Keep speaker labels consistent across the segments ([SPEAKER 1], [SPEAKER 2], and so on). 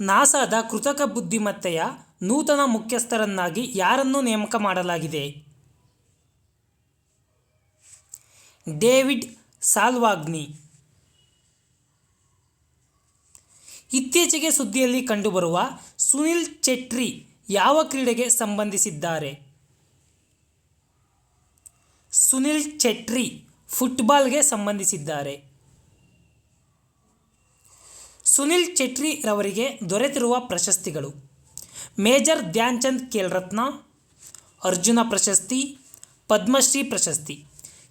[SPEAKER 1] ನಾಸಾದ ಕೃತಕ ಬುದ್ಧಿಮತ್ತೆಯ ನೂತನ ಮುಖ್ಯಸ್ಥರನ್ನಾಗಿ ಯಾರನ್ನು ನೇಮಕ ಮಾಡಲಾಗಿದೆ? David Salvagni. ಇತ್ತೀಚೆಗೆ ಸುದ್ದಿಯಲ್ಲಿ ಕಂಡುಬರುವ ಸುನಿಲ್ ಚೆಟ್ರಿ ಯಾವ ಕ್ರೀಡೆಗೆ ಸಂಬಂಧಿಸಿದ್ದಾರೆ? ಸುನಿಲ್ ಚೆಟ್ರಿ ಫುಟ್ಬಾಲ್ಗೆ ಸಂಬಂಧಿಸಿದ್ದಾರೆ. ಸುನಿಲ್ ಚೆಟ್ರಿ ರವರಿಗೆ ದೊರೆತಿರುವ ಪ್ರಶಸ್ತಿಗಳು. ಮೇಜರ್ ಧ್ಯಾನ್ಚಂದ್ ಖೇಲ್ ರತ್ನ ಅರ್ಜುನ ಪ್ರಶಸ್ತಿ, ಪದ್ಮಶ್ರೀ ಪ್ರಶಸ್ತಿ.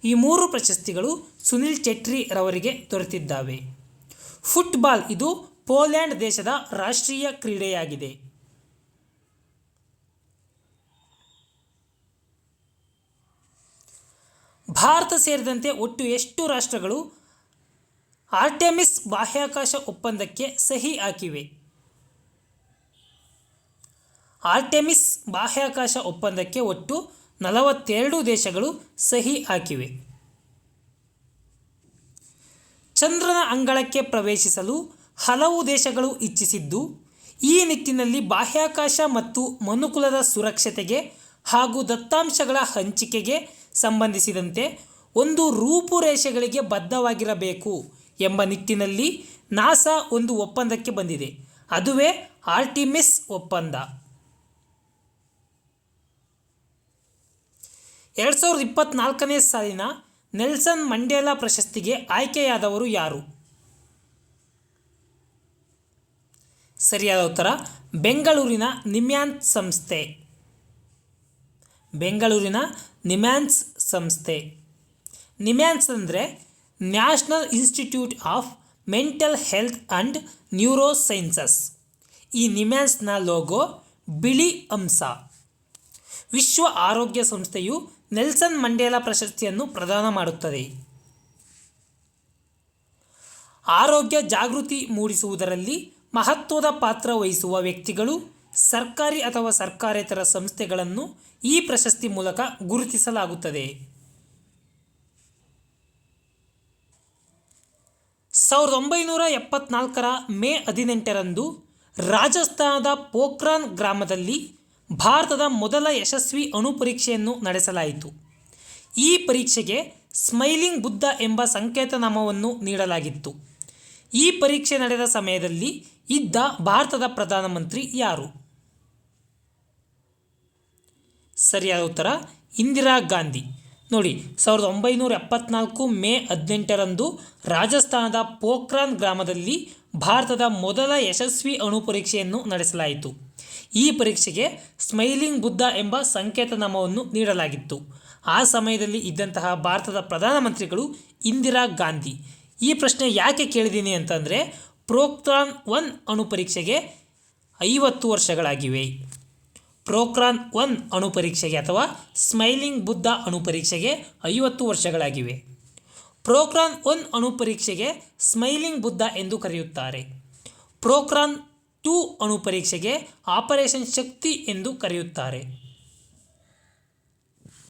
[SPEAKER 1] ಈ ಮೂರು ಪ್ರಶಸ್ತಿಗಳು ಸುನಿಲ್ ಚೆಟ್ರಿ ರವರಿಗೆ ದೊರೆತಿದ್ದಾವೆ. ಫುಟ್ಬಾಲ್ ಇದು ಪೋಲ್ಯಾಂಡ್ ದೇಶದ ರಾಷ್ಟ್ರೀಯ ಕ್ರೀಡೆಯಾಗಿದೆ. ಭಾರತ ಸೇರಿದಂತೆ ಒಟ್ಟು ಎಷ್ಟು ರಾಷ್ಟ್ರಗಳು ಆರ್ಟೆಮಿಸ್ ಬಾಹ್ಯಾಕಾಶ ಒಪ್ಪಂದಕ್ಕೆ ಸಹಿ ಹಾಕಿವೆ. ಆರ್ಟೆಮಿಸ್ ಬಾಹ್ಯಾಕಾಶ ಒಪ್ಪಂದಕ್ಕೆ ಒಟ್ಟು ನಲವತ್ತೆರಡು ದೇಶಗಳು ಸಹಿ ಹಾಕಿವೆ. ಚಂದ್ರನ ಅಂಗಳಕ್ಕೆ ಪ್ರವೇಶಿಸಲು ಹಲವು ದೇಶಗಳು ಇಚ್ಛಿಸಿದ್ದು, ಈ ನಿಟ್ಟಿನಲ್ಲಿ ಬಾಹ್ಯಾಕಾಶ ಮತ್ತು ಮನುಕುಲದ ಸುರಕ್ಷತೆಗೆ ಹಾಗೂ ದತ್ತಾಂಶಗಳ ಹಂಚಿಕೆಗೆ ಸಂಬಂಧಿಸಿದಂತೆ ಒಂದು ರೂಪುರೇಷೆಗಳಿಗೆ ಬದ್ಧವಾಗಿರಬೇಕು. ಎಂಬ ನಿಟ್ಟಿನಲ್ಲಿ ನಾಸಾ ಒಂದು ಒಪ್ಪಂದಕ್ಕೆ ಬಂದಿದೆ. ಅದುವೇ ಆರ್ಟಿಮಿಸ್ ಒಪ್ಪಂದ. ಎರಡು ಸಾವಿರದ ಇಪ್ಪತ್ತ್ನಾಲ್ಕನೇ ಸಾಲಿನ ನೆಲ್ಸನ್ ಮಂಡೇಲಾ ಪ್ರಶಸ್ತಿಗೆ ಆಯ್ಕೆಯಾದವರು ಯಾರು? ಸರಿಯಾದ ಉತ್ತರ, ಬೆಂಗಳೂರಿನ ನಿಮ್ಯಾನ್ಸ್ ಸಂಸ್ಥೆ. ಬೆಂಗಳೂರಿನ ನಿಮ್ಯಾನ್ಸ್ ಸಂಸ್ಥೆ. ನಿಮ್ಯಾನ್ಸ್ ಅಂದರೆ national institute of mental health and neurosciences ಈ ನಿಮ್ಯಾನ್ಸ್ನ ಲೋಗೋ ಬಿಳಿ ಅಂಶ. ವಿಶ್ವ ಆರೋಗ್ಯ ಸಂಸ್ಥೆಯು ನೆಲ್ಸನ್ ಮಂಡೇಲಾ ಪ್ರಶಸ್ತಿಯನ್ನು ಪ್ರದಾನ ಮಾಡುತ್ತದೆ. ಆರೋಗ್ಯ ಜಾಗೃತಿ ಮೂಡಿಸುವುದರಲ್ಲಿ ಮಹತ್ವದ ಪಾತ್ರ ವಹಿಸುವ ವ್ಯಕ್ತಿಗಳು, ಸರ್ಕಾರಿ ಅಥವಾ ಸರ್ಕಾರೇತರ ಸಂಸ್ಥೆಗಳನ್ನು ಈ ಪ್ರಶಸ್ತಿ ಮೂಲಕ ಗುರುತಿಸಲಾಗುತ್ತದೆ. ಸಾವಿರದ ಒಂಬೈನೂರ ಎಪ್ಪತ್ನಾಲ್ಕರ ಮೇ ಹದಿನೆಂಟರಂದು ರಾಜಸ್ಥಾನದ ಪೋಖ್ರಾನ್ ಗ್ರಾಮದಲ್ಲಿ ಭಾರತದ ಮೊದಲ ಯಶಸ್ವಿ ಅಣು ಪರೀಕ್ಷೆಯನ್ನು ನಡೆಸಲಾಯಿತು. ಈ ಪರೀಕ್ಷೆಗೆ ಸ್ಮೈಲಿಂಗ್ ಬುದ್ಧ ಎಂಬ ಸಂಕೇತನಾಮವನ್ನು ನೀಡಲಾಗಿತ್ತು. ಈ ಪರೀಕ್ಷೆ ನಡೆದ ಸಮಯದಲ್ಲಿ ಇದ್ದ ಭಾರತದ ಪ್ರಧಾನಮಂತ್ರಿ ಯಾರು? ಸರಿಯಾದ ಉತ್ತರ ಇಂದಿರಾ ಗಾಂಧಿ. ನೋಡಿ, ಸಾವಿರದ ಒಂಬೈನೂರ ಎಪ್ಪತ್ನಾಲ್ಕು ಮೇ ಹದಿನೆಂಟರಂದು ರಾಜಸ್ಥಾನದ ಪೋಖ್ರಾನ್ ಗ್ರಾಮದಲ್ಲಿ ಭಾರತದ ಮೊದಲ ಯಶಸ್ವಿ ಅಣು ಪರೀಕ್ಷೆಯನ್ನು ನಡೆಸಲಾಯಿತು. ಈ ಪರೀಕ್ಷೆಗೆ ಸ್ಮೈಲಿಂಗ್ ಬುದ್ಧ ಎಂಬ ಸಂಕೇತನಾಮವನ್ನು ನೀಡಲಾಗಿತ್ತು. ಆ ಸಮಯದಲ್ಲಿ ಇದ್ದಂತಹ ಭಾರತದ ಪ್ರಧಾನಮಂತ್ರಿಗಳು ಇಂದಿರಾ ಗಾಂಧಿ. ಈ ಪ್ರಶ್ನೆ ಯಾಕೆ ಕೇಳಿದ್ದೀನಿ ಅಂತಂದರೆ ಪ್ರೋಕ್ತಾನ್ ಒನ್ ಅಣು ಪರೀಕ್ಷೆಗೆ ಐವತ್ತು ವರ್ಷಗಳಾಗಿವೆ. ಪ್ರೋಕ್ರಾನ್ ಒನ್ ಅಣು ಪರೀಕ್ಷೆಗೆ ಅಥವಾ ಸ್ಮೈಲಿಂಗ್ ಬುದ್ಧ ಅಣು ಪರೀಕ್ಷೆಗೆ ಐವತ್ತು ವರ್ಷಗಳಾಗಿವೆ. ಪ್ರೋಕ್ರಾನ್ ಒನ್ ಅಣು ಪರೀಕ್ಷೆಗೆ ಸ್ಮೈಲಿಂಗ್ ಬುದ್ಧ ಎಂದು ಕರೆಯುತ್ತಾರೆ. ಪ್ರೋಕ್ರಾನ್ ಟೂ ಅಣು ಪರೀಕ್ಷೆಗೆ ಆಪರೇಷನ್ ಶಕ್ತಿ ಎಂದು ಕರೆಯುತ್ತಾರೆ.